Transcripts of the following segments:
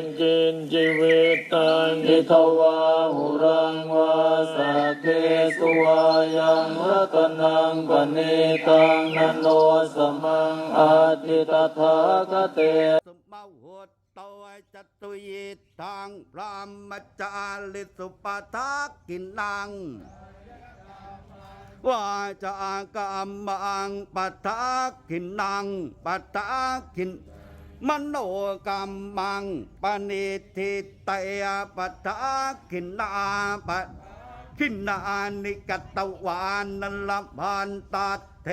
งกินชีวิตตังนิทวาหุรังวาสักเคสุวายังรัตนังปณิตังนันโนสมังอาทิตถาคเตสมมาหุตโตจตุยิทังพรหมจาริสุปทักกินังวาจากรรมังปัทักกินังปัทักกิน มโนกรรมังปณิทิเตยปัทักินาปะขินานิกตวานนลพันตัดเท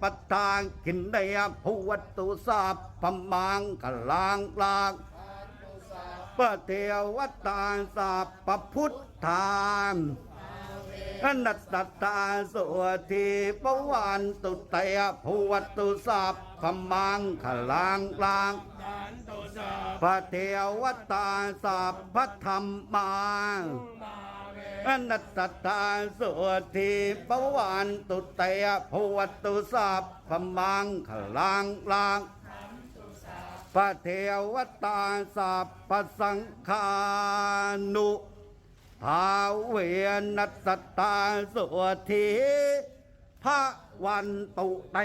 ปทางขินเดียภูวัตุสัพมังกลางกลางปเทวตาสัพพุทธาน นัตตาสุทีปวันตุเตยภูวัตุสัพพมังกลางลางพระเทวตาสัพพธรรมาอนัตตาสุทีปวันตุเตยภวตุสัพพมังคลังลังพระเทวตาสัพพสังฆานุ ภาเวนัสตตาสุธีพระวันตุเต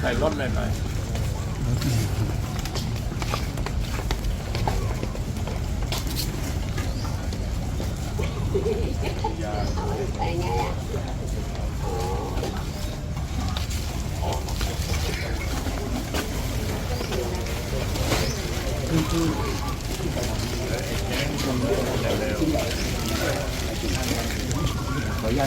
ใส่รถเลยหน่อยยั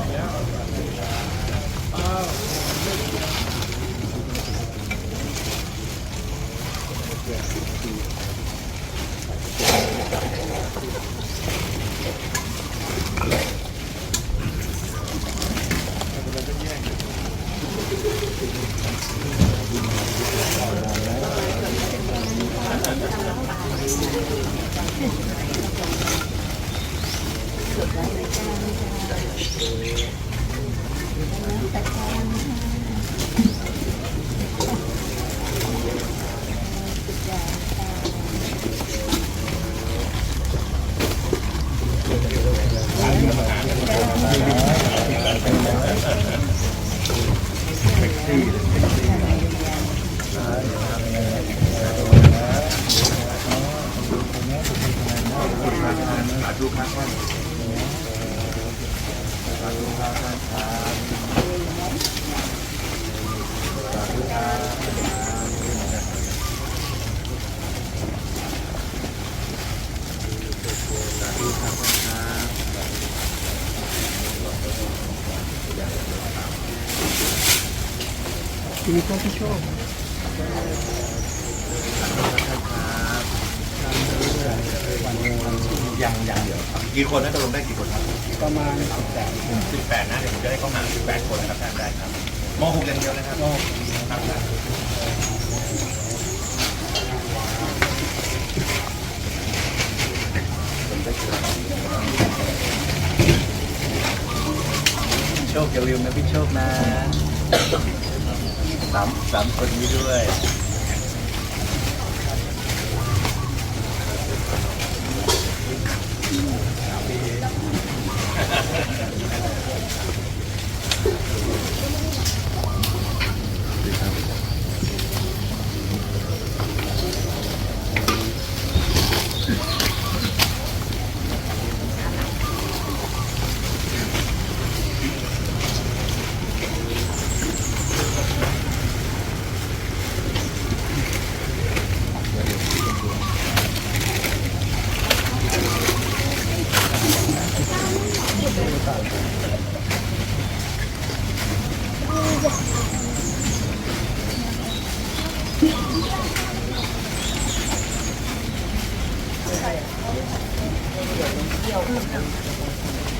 ีครับพี่โชคยังยังเดี๋ยวกี่คนนะตกลงได้กี่คนครับประมาณสิบแปดสิบแปดนะเดี๋ยวผมจะได้เข้ามาสิบแปดคนนะครับท่านได้ครับมหกอย่างเดียวนะครับมหกครับโชคอย่าลืมนะพี่โชคนะ สามสามคนนี้ด้วย 有や、俺。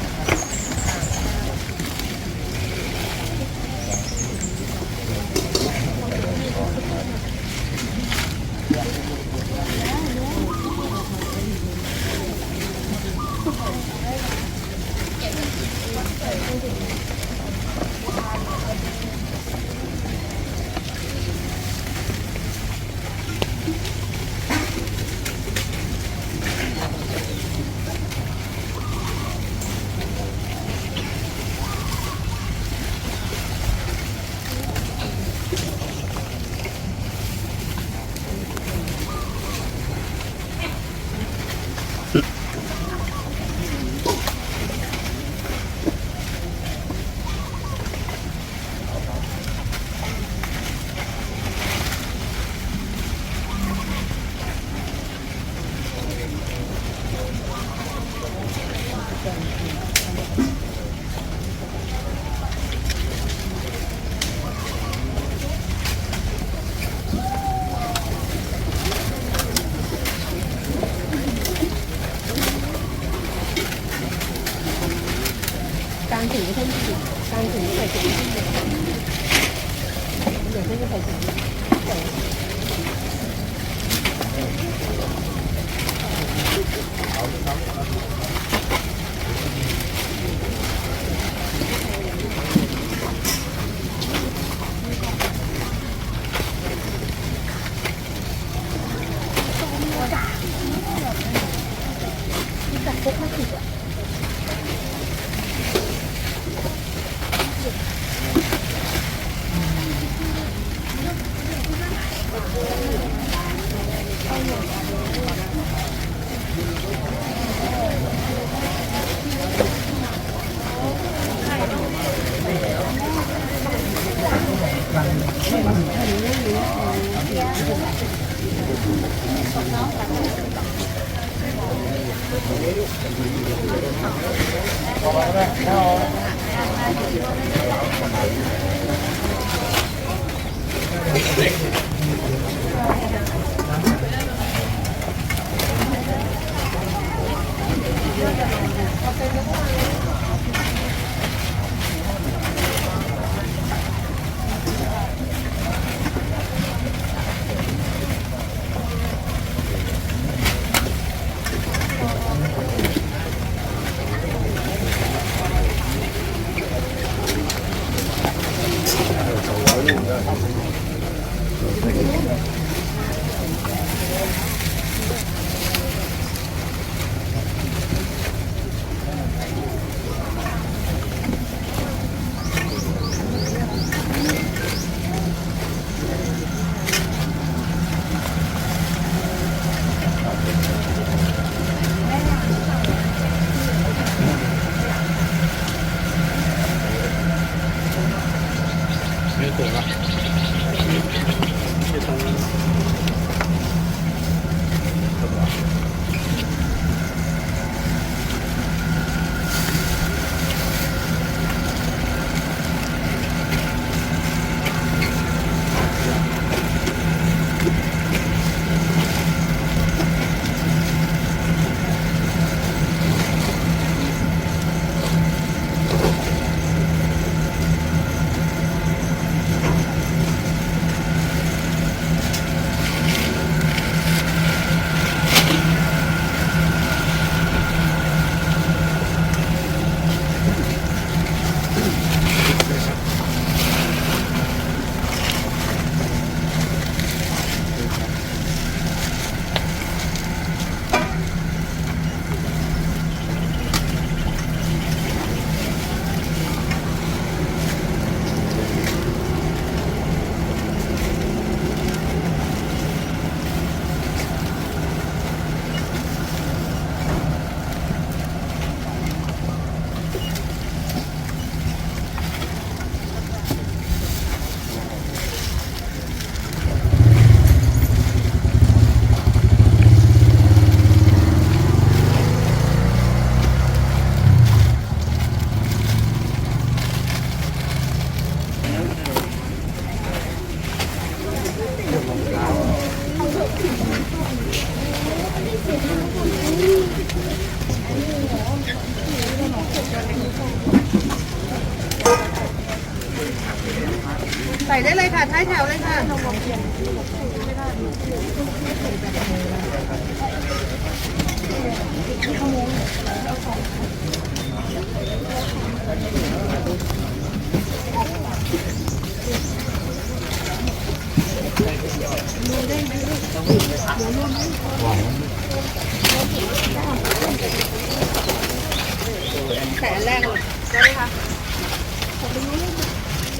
ส่ได้เลยค่ะท้ายแถวเลยค่ะแต่ถ้าคื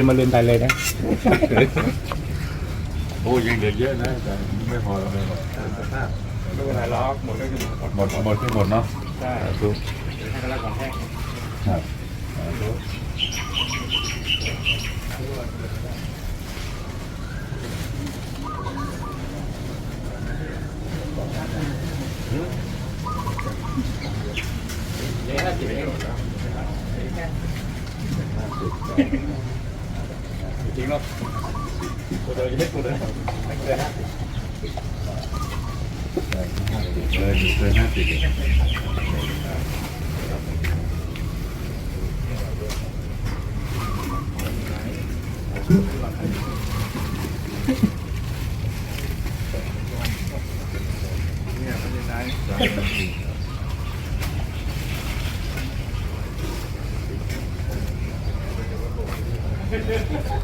นมาลืมไปเลยนะ โอ้ยังเหลือเยอะนะแต่ไม่พอเราเลยหมดไม่เป็นไรล็อกหมดก็คือหมดหมดหมดที่หมดเนาะใช่สาธุให้กระลักของแห้งครับสาธุนี่ห้าสิบเองจริงหรอตัวเดียวจะไม่ตัวเดียวไม่เกิน ห้าสิบเกินเกินห้าสิบอีกเ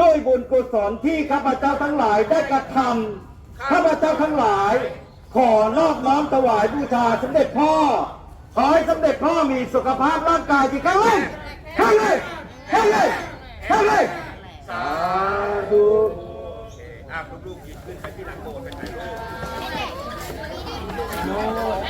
ด้วยบุญกุศลที่ข้าพเจ้าทั้งหลายได้กระทำข้าพเจ้าทั้งหลาย ขอรอบน้อมถวายบูชาสมเด็จพ่อ ขอให้สมเด็จพ่อมีสุขภาพร่างกายที่แข็งแรงแข็งแรงแข็งแรงแข็งแรงสาธุอ่ลูกยิบขึ้นไปที่หลังโบสถ์ไปถ่ายรูป